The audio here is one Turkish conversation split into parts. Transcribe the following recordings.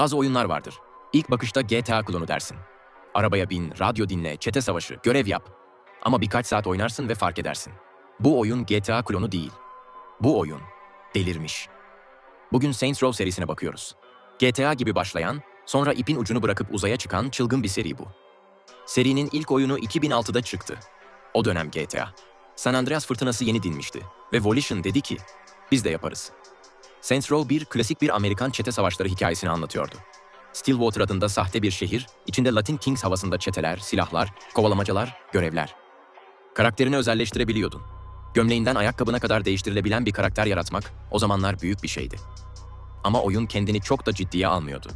Bazı oyunlar vardır. İlk bakışta GTA klonu dersin. Arabaya bin, radyo dinle, çete savaşı, görev yap. Ama birkaç saat oynarsın ve fark edersin. Bu oyun GTA klonu değil. Bu oyun delirmiş. Bugün Saints Row serisine bakıyoruz. GTA gibi başlayan, sonra ipin ucunu bırakıp uzaya çıkan çılgın bir seri bu. Serinin ilk oyunu 2006'da çıktı. O dönem GTA. San Andreas fırtınası yeni dinmişti ve Volition dedi ki, biz de yaparız. Saints Row 1 klasik bir Amerikan çete savaşları hikayesini anlatıyordu. Stillwater adında sahte bir şehir, içinde Latin Kings havasında çeteler, silahlar, kovalamacalar, görevler. Karakterini özelleştirebiliyordun. Gömleğinden ayakkabına kadar değiştirilebilen bir karakter yaratmak o zamanlar büyük bir şeydi. Ama oyun kendini çok da ciddiye almıyordu.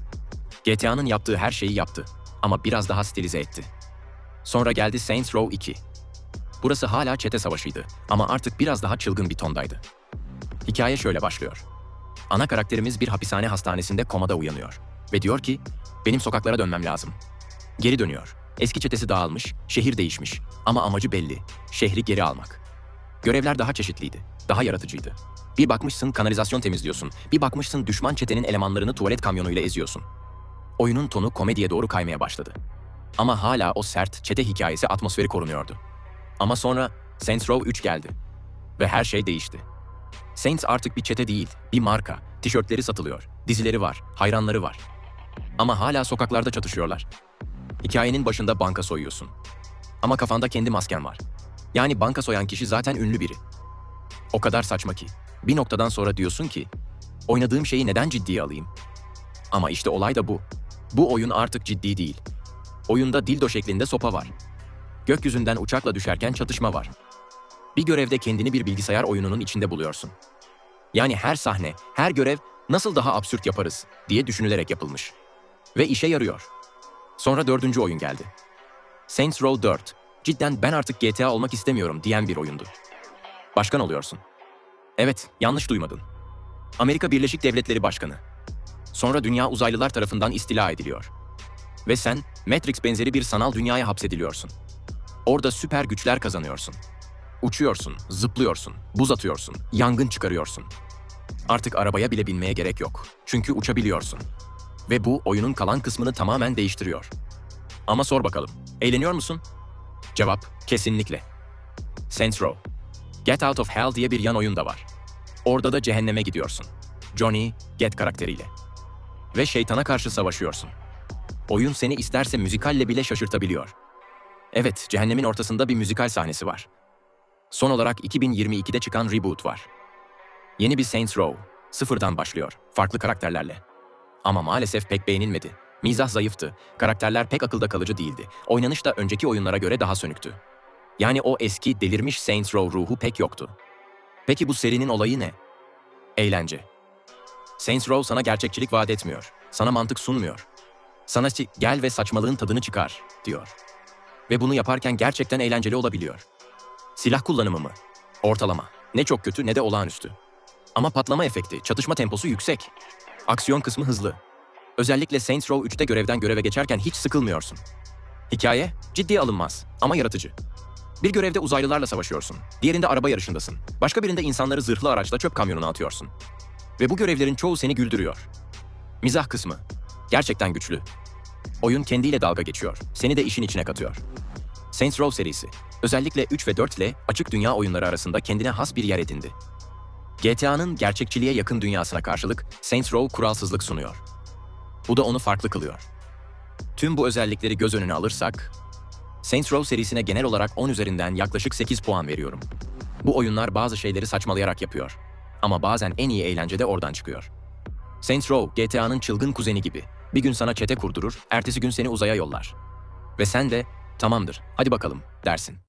GTA'nın yaptığı her şeyi yaptı ama biraz daha stilize etti. Sonra geldi Saints Row 2. Burası hala çete savaşıydı ama artık biraz daha çılgın bir tondaydı. Hikaye şöyle başlıyor. Ana karakterimiz bir hapishane hastanesinde komada uyanıyor ve diyor ki, benim sokaklara dönmem lazım. Geri dönüyor. Eski çetesi dağılmış, şehir değişmiş ama amacı belli, şehri geri almak. Görevler daha çeşitliydi, daha yaratıcıydı. Bir bakmışsın kanalizasyon temizliyorsun, bir bakmışsın düşman çetenin elemanlarını tuvalet kamyonuyla eziyorsun. Oyunun tonu komediye doğru kaymaya başladı. Ama hala o sert çete hikayesi atmosferi korunuyordu. Ama sonra Saints Row 3 geldi. Ve her şey değişti. Saints artık bir çete değil, bir marka. Tişörtleri satılıyor, dizileri var, hayranları var. Ama hala sokaklarda çatışıyorlar. Hikayenin başında banka soyuyorsun. Ama kafanda kendi masken var. Yani banka soyan kişi zaten ünlü biri. O kadar saçma ki. Bir noktadan sonra diyorsun ki, oynadığım şeyi neden ciddiye alayım? Ama işte olay da bu. Bu oyun artık ciddi değil. Oyunda dildo şeklinde sopa var. Gökyüzünden uçakla düşerken çatışma var. Bir görevde kendini bir bilgisayar oyununun içinde buluyorsun. Yani her sahne, her görev nasıl daha absürt yaparız diye düşünülerek yapılmış. Ve işe yarıyor. Sonra dördüncü oyun geldi. Saints Row 4. Cidden ben artık GTA olmak istemiyorum diyen bir oyundu. Başkan oluyorsun. Evet, yanlış duymadın. Amerika Birleşik Devletleri Başkanı. Sonra dünya uzaylılar tarafından istila ediliyor. Ve sen Matrix benzeri bir sanal dünyaya hapsediliyorsun. Orada süper güçler kazanıyorsun. Uçuyorsun, zıplıyorsun, buz atıyorsun, yangın çıkarıyorsun. Artık arabaya bile binmeye gerek yok. Çünkü uçabiliyorsun. Ve bu oyunun kalan kısmını tamamen değiştiriyor. Ama sor bakalım, eğleniyor musun? Cevap, kesinlikle. Saints Row. Get Out of Hell diye bir yan oyun da var. Orada da cehenneme gidiyorsun. Johnny, Get karakteriyle. Ve şeytana karşı savaşıyorsun. Oyun seni isterse müzikalle bile şaşırtabiliyor. Evet, cehennemin ortasında bir müzikal sahnesi var. Son olarak 2022'de çıkan Reboot var. Yeni bir Saints Row, sıfırdan başlıyor, farklı karakterlerle. Ama maalesef pek beğenilmedi. Mizah zayıftı, karakterler pek akılda kalıcı değildi. Oynanış da önceki oyunlara göre daha sönüktü. Yani o eski delirmiş Saints Row ruhu pek yoktu. Peki bu serinin olayı ne? Eğlence. Saints Row sana gerçekçilik vaat etmiyor. Sana mantık sunmuyor. Sana "Ci- gel ve saçmalığın tadını çıkar diyor. Ve bunu yaparken gerçekten eğlenceli olabiliyor. Silah kullanımı mı? Ortalama. Ne çok kötü ne de olağanüstü. Ama patlama efekti, çatışma temposu yüksek. Aksiyon kısmı hızlı. Özellikle Saints Row 3'te görevden göreve geçerken hiç sıkılmıyorsun. Hikaye ciddiye alınmaz ama yaratıcı. Bir görevde uzaylılarla savaşıyorsun. Diğerinde araba yarışındasın. Başka birinde insanları zırhlı araçla çöp kamyonuna atıyorsun. Ve bu görevlerin çoğu seni güldürüyor. Mizah kısmı. Gerçekten güçlü. Oyun kendiyle dalga geçiyor. Seni de işin içine katıyor. Saints Row serisi. Özellikle 3 ve 4 ile açık dünya oyunları arasında kendine has bir yer edindi. GTA'nın gerçekçiliğe yakın dünyasına karşılık Saints Row kuralsızlık sunuyor. Bu da onu farklı kılıyor. Tüm bu özellikleri göz önüne alırsak, Saints Row serisine genel olarak 10 üzerinden yaklaşık 8 puan veriyorum. Bu oyunlar bazı şeyleri saçmalayarak yapıyor. Ama bazen en iyi eğlence de oradan çıkıyor. Saints Row, GTA'nın çılgın kuzeni gibi. Bir gün sana çete kurdurur, ertesi gün seni uzaya yollar. Ve sen de, tamamdır, hadi bakalım, dersin.